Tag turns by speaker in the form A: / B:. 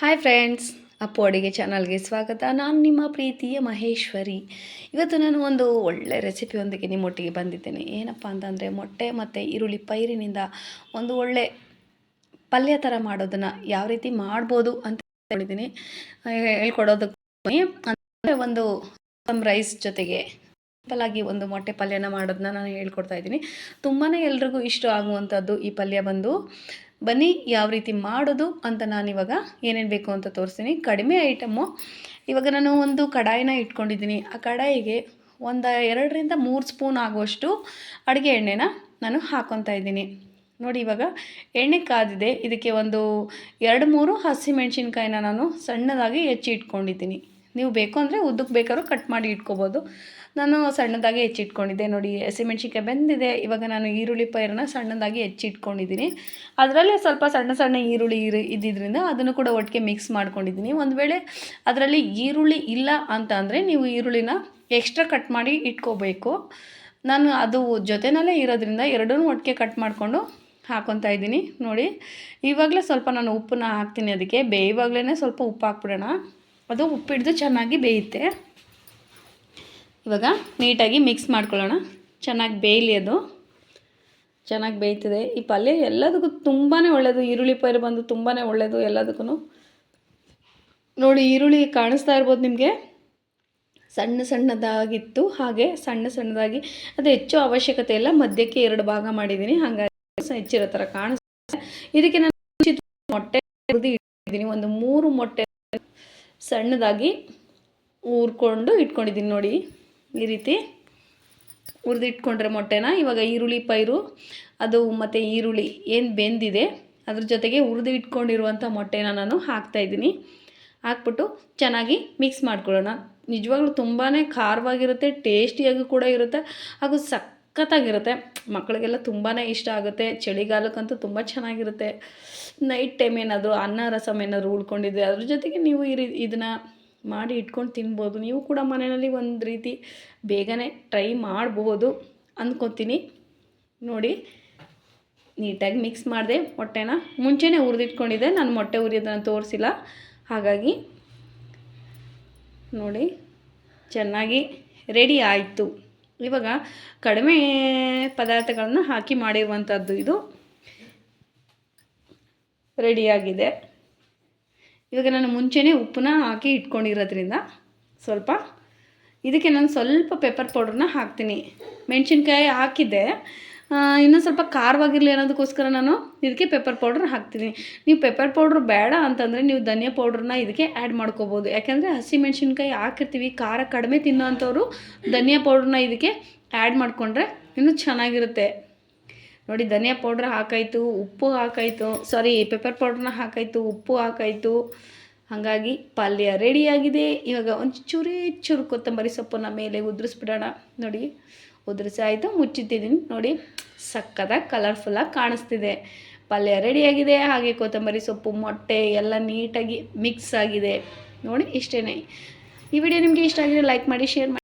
A: Hi friends Appu ಅಡುಗೆ ಚಾನಲ್ಗೆ ಸ್ವಾಗತ. ನಾನು ನಿಮ್ಮ ಪ್ರೀತಿಯ ಮಹೇಶ್ವರಿ. ಇವತ್ತು ನಾನು ಒಂದು ಒಳ್ಳೆ ರೆಸಿಪಿಯೊಂದಿಗೆ ನಿಮ್ಮೊಟ್ಟಿಗೆ ಬಂದಿದ್ದೇನೆ. ಏನಪ್ಪ ಅಂತಂದರೆ ಮೊಟ್ಟೆ ಮತ್ತು ಈರುಳ್ಳಿ ಪೈರಿನಿಂದ ಒಂದು ಒಳ್ಳೆ ಪಲ್ಯ ಥರ ಮಾಡೋದನ್ನು ಯಾವ ರೀತಿ ಮಾಡ್ಬೋದು ಅಂತ ಹೇಳಿದ್ದೀನಿ. ಹೇಳ್ಕೊಡೋದಕ್ಕೆ ಅಂದರೆ ಒಂದು ರೈಸ್ ಜೊತೆಗೆ ಸಿಂಪಲಾಗಿ ಒಂದು ಮೊಟ್ಟೆ ಪಲ್ಯನ ಮಾಡೋದನ್ನ ನಾನು ಹೇಳ್ಕೊಡ್ತಾ ಇದ್ದೀನಿ. ತುಂಬಾ ಎಲ್ರಿಗೂ ಇಷ್ಟ ಆಗುವಂಥದ್ದು ಈ ಪಲ್ಯ ಬಂದು. ಬನ್ನಿ ಯಾವ ರೀತಿ ಮಾಡೋದು ಅಂತ ನಾನಿವಾಗ ಏನೇನು ಬೇಕು ಅಂತ ತೋರಿಸ್ತೀನಿ. ಕಡಿಮೆ ಐಟಮು. ಇವಾಗ ನಾನು ಒಂದು ಕಡಾಯಿನ ಇಟ್ಕೊಂಡಿದ್ದೀನಿ. ಆ ಕಡಾಯಿಗೆ ಒಂದು ಎರಡರಿಂದ ಮೂರು ಸ್ಪೂನ್ ಆಗುವಷ್ಟು ಅಡುಗೆ ಎಣ್ಣೆನ ನಾನು ಹಾಕೊತಾ ಇದ್ದೀನಿ. ನೋಡಿ ಇವಾಗ ಎಣ್ಣೆ ಕಾದಿದೆ. ಇದಕ್ಕೆ ಒಂದು ಎರಡು ಮೂರು ಹಸಿಮೆಣ್ಸಿನ್ಕಾಯಿನ ನಾನು ಸಣ್ಣದಾಗಿ ಹೆಚ್ಚಿ ಇಟ್ಕೊಂಡಿದ್ದೀನಿ. ನೀವು ಬೇಕು ಅಂದರೆ ಉದ್ದಕ್ಕೆ ಬೇಕಾದ್ರೂ ಕಟ್ ಮಾಡಿ ಇಟ್ಕೋಬೋದು. ನಾನು ಸಣ್ಣದಾಗಿ ಹೆಚ್ಚಿಟ್ಕೊಂಡಿದ್ದೆ. ನೋಡಿ, ಹಸಿಮೆಣ್ಸಿನ್ಕಾಯಿ ಬೆಂದಿದೆ. ಇವಾಗ ನಾನು ಈರುಳ್ಳಿ ಪೈರನ್ನ ಸಣ್ಣದಾಗಿ ಹೆಚ್ಚಿಟ್ಕೊಂಡಿದ್ದೀನಿ. ಅದರಲ್ಲೇ ಸ್ವಲ್ಪ ಸಣ್ಣ ಸಣ್ಣ ಈರುಳ್ಳಿ ಇರು ಇದ್ದಿದ್ದರಿಂದ ಅದನ್ನು ಕೂಡ ಒಟ್ಟಿಗೆ ಮಿಕ್ಸ್ ಮಾಡ್ಕೊಂಡಿದ್ದೀನಿ. ಒಂದು ವೇಳೆ ಅದರಲ್ಲಿ ಈರುಳ್ಳಿ ಇಲ್ಲ ಅಂತ ಅಂದರೆ ನೀವು ಈರುಳ್ಳಿನ ಎಕ್ಸ್ಟ್ರಾ ಕಟ್ ಮಾಡಿ ಇಟ್ಕೋಬೇಕು. ನಾನು ಅದು ಜೊತೆನಲ್ಲೇ ಇರೋದ್ರಿಂದ ಎರಡೂ ಒಟ್ಟಿಗೆ ಕಟ್ ಮಾಡಿಕೊಂಡು ಹಾಕೊತಾ ಇದ್ದೀನಿ. ನೋಡಿ, ಇವಾಗಲೇ ಸ್ವಲ್ಪ ನಾನು ಉಪ್ಪನ್ನ ಹಾಕ್ತೀನಿ ಅದಕ್ಕೆ. ಬೇ ಇವಾಗಲೇ ಸ್ವಲ್ಪ ಉಪ್ಪು ಹಾಕ್ಬಿಡೋಣ. ಅದು ಉಪ್ಪಿಡ್ದು ಚೆನ್ನಾಗಿ ಬೇಯುತ್ತೆ. ಇವಾಗ ನೀಟಾಗಿ ಮಿಕ್ಸ್ ಮಾಡ್ಕೊಳ್ಳೋಣ. ಚೆನ್ನಾಗಿ ಬೇಯಲಿ ಅದು. ಚೆನ್ನಾಗಿ ಬೇಯ್ತದೆ. ಈ ಪಲ್ಯ ಎಲ್ಲದಕ್ಕೂ ತುಂಬಾ ಒಳ್ಳೆಯದು ಈರುಳ್ಳಿ ಪೈರು ಬಂದು ತುಂಬಾ ಒಳ್ಳೆಯದು ಎಲ್ಲದಕ್ಕೂ ನೋಡಿ, ಈರುಳ್ಳಿ ಕಾಣಿಸ್ತಾ ಇರ್ಬೋದು ನಿಮಗೆ? ಸಣ್ಣ ಸಣ್ಣದಾಗಿತ್ತು. ಹಾಗೆ ಸಣ್ಣ ಸಣ್ಣದಾಗಿ ಅದು ಹೆಚ್ಚು ಅವಶ್ಯಕತೆ ಇಲ್ಲ. ಮಧ್ಯಕ್ಕೆ ಎರಡು ಭಾಗ ಮಾಡಿದ್ದೀನಿ. ಹಾಗಾಗಿ ಹೆಚ್ಚಿರೋ ಥರ ಕಾಣಿಸ್ತದೆ ಇದಕ್ಕೆ ನಾನು ಮೊಟ್ಟೆ ಇಟ್ಟಿದ್ದೀನಿ. ಒಂದು ಮೂರು ಮೊಟ್ಟೆ ಸಣ್ಣದಾಗಿ ಊರ್ಕೊಂಡು ಇಟ್ಕೊಂಡಿದ್ದೀನಿ ನೋಡಿ. ಈ ರೀತಿ ಹುರಿದಿಟ್ಕೊಂಡ್ರೆ ಮೊಟ್ಟೆನ. ಇವಾಗ ಈರುಳ್ಳಿ, ಪೈರು, ಅದು ಮತ್ತು ಈರುಳ್ಳಿ ಏನು ಬೆಂದಿದೆ, ಅದ್ರ ಜೊತೆಗೆ ಹುರಿದು ಇಟ್ಕೊಂಡಿರುವಂಥ ಮೊಟ್ಟೆನ ನಾನು ಹಾಕ್ತಾಯಿದ್ದೀನಿ ಹಾಕ್ಬಿಟ್ಟು ಚೆನ್ನಾಗಿ ಮಿಕ್ಸ್ ಮಾಡ್ಕೊಳ್ಳೋಣ. ನಿಜವಾಗ್ಲೂ ತುಂಬಾ ಖಾರವಾಗಿರುತ್ತೆ ಟೇಸ್ಟಿಯಾಗಿ ಕೂಡ ಇರುತ್ತೆ, ಹಾಗೂ ಸಖತ್ತಾಗಿರುತ್ತೆ. ಮಕ್ಕಳಿಗೆಲ್ಲ ತುಂಬಾ ಇಷ್ಟ ಆಗುತ್ತೆ. ಚಳಿಗಾಲಕ್ಕಂತೂ ತುಂಬ ಚೆನ್ನಾಗಿರುತ್ತೆ. ನೈಟ್ ಟೈಮ್ ಏನಾದರೂ ಅನ್ನ, ರಸಮ್ ಏನಾದರೂ ಉಳ್ಕೊಂಡಿದ್ರೆ ಅದ್ರ ಜೊತೆಗೆ ನೀವು ಈ ರೀ, ಇದನ್ನು ಮಾಡಿ ಇಟ್ಕೊಂಡು ತಿನ್ಬೋದು. ನೀವು ಕೂಡ ಮನೆಯಲ್ಲಿ ಒಂದು ರೀತಿ ಬೇಗನೆ ಟ್ರೈ ಮಾಡಬಹುದು ಅಂದ್ಕೊತೀನಿ ನೋಡಿ, ನೀಟಾಗಿ ಮಿಕ್ಸ್ ಮಾಡಿದೆ. ಮೊಟ್ಟೆನ ಮುಂಚೆನೇ ಹುರಿದಿಟ್ಕೊಂಡಿದ್ದೆ. ನಾನು ಮೊಟ್ಟೆ ಉರಿಯೋದನ್ನು ತೋರಿಸಿಲ್ಲ. ಹಾಗಾಗಿ ನೋಡಿ, ಚೆನ್ನಾಗಿ ರೆಡಿ ಆಯಿತು. ಇವಾಗ ಕಡಿಮೆ ಪದಾರ್ಥಗಳನ್ನು ಹಾಕಿ ಮಾಡಿರುವಂಥದ್ದು ಇದು. ರೆಡಿಯಾಗಿದೆ ಇವಾಗ ನಾನು ಮುಂಚೆನೇ ಉಪ್ಪನ್ನ ಹಾಕಿ ಇಟ್ಕೊಂಡಿರೋದ್ರಿಂದ ಸ್ವಲ್ಪ ಇದಕ್ಕೆ ನಾನು ಸ್ವಲ್ಪ ಪೆಪ್ಪರ್ ಪೌಡ್ರನ್ನ ಹಾಕ್ತೀನಿ. ಮೆಣಸಿನ್ಕಾಯಿ ಹಾಕಿದ್ದೆ. ಇನ್ನೂ ಸ್ವಲ್ಪ ಖಾರವಾಗಿರಲಿ ಅನ್ನೋದಕ್ಕೋಸ್ಕರ ನಾನು ಇದಕ್ಕೆ ಪೆಪ್ಪರ್ ಪೌಡ್ರ್ ಹಾಕ್ತೀನಿ. ನೀವು ಪೆಪ್ಪರ್ ಪೌಡ್ರ್ ಬೇಡ ಅಂತಂದರೆ ನೀವು ಧನಿಯಾ ಪೌಡ್ರನ್ನ ಇದಕ್ಕೆ ಆ್ಯಡ್ ಮಾಡ್ಕೋಬೋದು. ಯಾಕೆಂದರೆ ಹಸಿಮೆಣ್ಸಿನ್ಕಾಯಿ ಹಾಕಿರ್ತೀವಿ, ಖಾರ ಕಡಿಮೆ ತಿನ್ನೋ ಅಂಥವ್ರು ಧನಿಯಾ ಪೌಡ್ರನ್ನ ಇದಕ್ಕೆ ಆ್ಯಡ್ ಮಾಡಿಕೊಂಡ್ರೆ ಇನ್ನೂ ಚೆನ್ನಾಗಿರುತ್ತೆ. ನೋಡಿ, ಧನಿಯಾ ಪೌಡ್ರ್ ಹಾಕಾಯಿತು, ಉಪ್ಪು ಹಾಕಾಯಿತು ಸಾರಿ ಪೆಪ್ಪರ್ ಪೌಡ್ರನ್ನ ಹಾಕಾಯಿತು, ಉಪ್ಪು ಹಾಕಾಯಿತು. ಹಾಗಾಗಿ ಪಲ್ಯ ರೆಡಿಯಾಗಿದೆ ಇವಾಗ ಒಂಚೂರೇ ಚೂರು ಕೊತ್ತಂಬರಿ ಸೊಪ್ಪನ್ನ ಮೇಲೆ ಉದುರಿಸ್ಬಿಡೋಣ. ನೋಡಿ ಉದುರಿಸಿ ಆಯಿತು ಮುಚ್ಚಿಟ್ಟಿದ್ದೀನಿ ನೋಡಿ, ಸಕ್ಕದಾಗಿ ಕಲರ್ಫುಲ್ಲಾಗಿ ಕಾಣಿಸ್ತಿದೆ. ಪಲ್ಯ ರೆಡಿಯಾಗಿದೆ ಹಾಗೆ ಕೊತ್ತಂಬರಿ ಸೊಪ್ಪು, ಮೊಟ್ಟೆ ಎಲ್ಲ ನೀಟಾಗಿ ಮಿಕ್ಸ್ ಆಗಿದೆ. ನೋಡಿ ಇಷ್ಟೇ ಈ ವಿಡಿಯೋ ನಿಮಗೆ ಇಷ್ಟ ಆಗಿದೆ ಲೈಕ್ ಮಾಡಿ ಶೇರ್ ಮಾಡಿ.